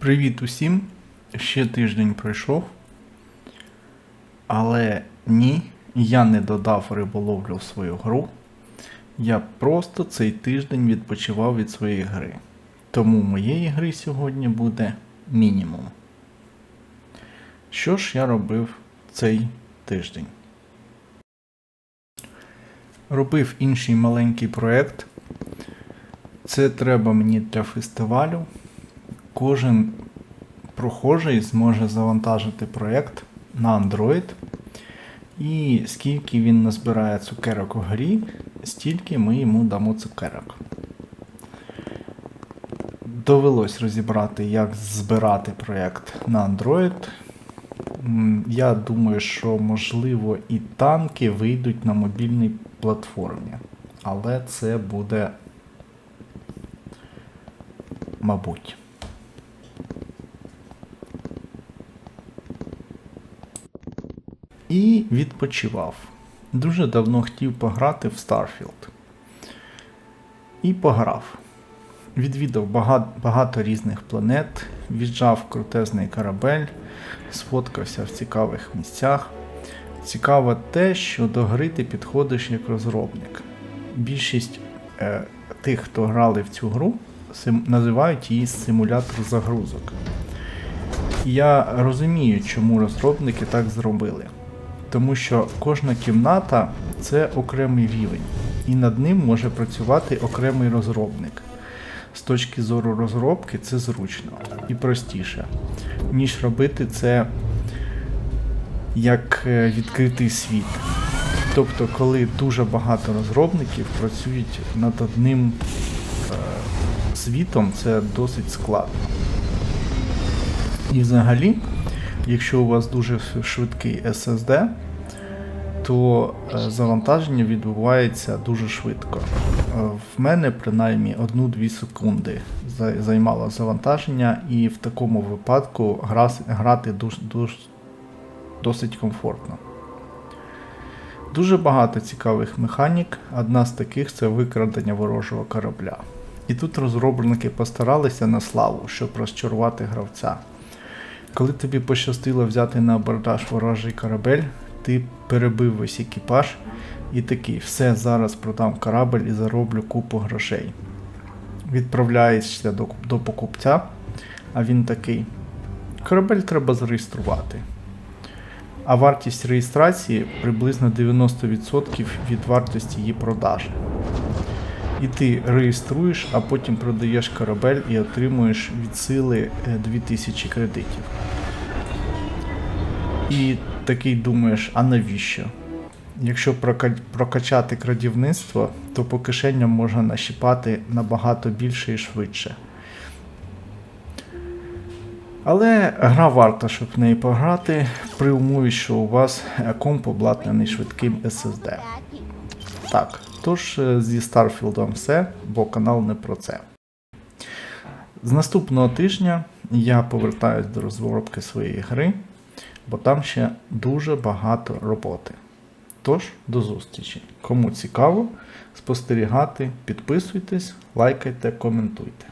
Привіт усім! Ще тиждень пройшов. Але ні, я не додав риболовлю в свою гру. Я просто цей тиждень відпочивав від своєї гри. Тому моєї гри сьогодні буде мінімум. Що ж я робив цей тиждень? Робив інший маленький проєкт. Це треба мені для фестивалю. Кожен прохожий зможе завантажити проєкт на Android. І скільки він назбирає цукерок у грі, стільки ми йому дамо цукерок. Довелось розібрати, як збирати проєкт на Android. Я думаю, що можливо і танки вийдуть на мобільній платформі. Але це буде, мабуть. І відпочивав. Дуже давно хотів пограти в Starfield. І пограв. Відвідав багато, багато різних планет, віджав крутезний корабель, сфоткався в цікавих місцях. Цікаво те, що до гри ти підходиш як розробник. Більшість е, тих, хто грали в цю гру, сим, називають її симулятор загрузок. Я розумію, чому розробники так зробили. Тому що кожна кімната це окремий рівень, і над ним може працювати окремий розробник. З точки зору розробки це зручно і простіше, ніж робити це як е, відкритий світ. Тобто, коли дуже багато розробників працюють над одним е, світом, це досить складно. І взагалі, якщо у вас дуже швидкий SSD, то е, завантаження відбувається дуже швидко. Е, В мене принаймні 1-2 секунди займало завантаження, і в такому випадку гра- грати досить комфортно. Дуже багато цікавих механік. Одна з таких це викрадення ворожого корабля. І тут розробники постаралися на славу, щоб розчарувати гравця. Коли тобі пощастило взяти на абордаж ворожий корабель, ти перебив весь екіпаж і такий, все, зараз продам корабль і зароблю купу грошей. Відправляєшся до, до покупця, а він такий: корабель треба зареєструвати. А вартість реєстрації приблизно 90% від вартості її продажі. І ти реєструєш, а потім продаєш корабель і отримуєш від сили е, 2000 кредитів. І такий думаєш, а навіщо? Якщо прокачати крадівництво, то по кишеням можна нащипати набагато більше і швидше. Але гра варта, щоб в неї пограти, при умові, що у вас е, комп обладнаний швидким SSD. Так, тож е, зі Старфілдом все, бо канал не про це. З наступного тижня я повертаюсь до розробки своєї гри, бо там ще дуже багато роботи. Тож, до зустрічі. Кому цікаво спостерігати, підписуйтесь, лайкайте, коментуйте.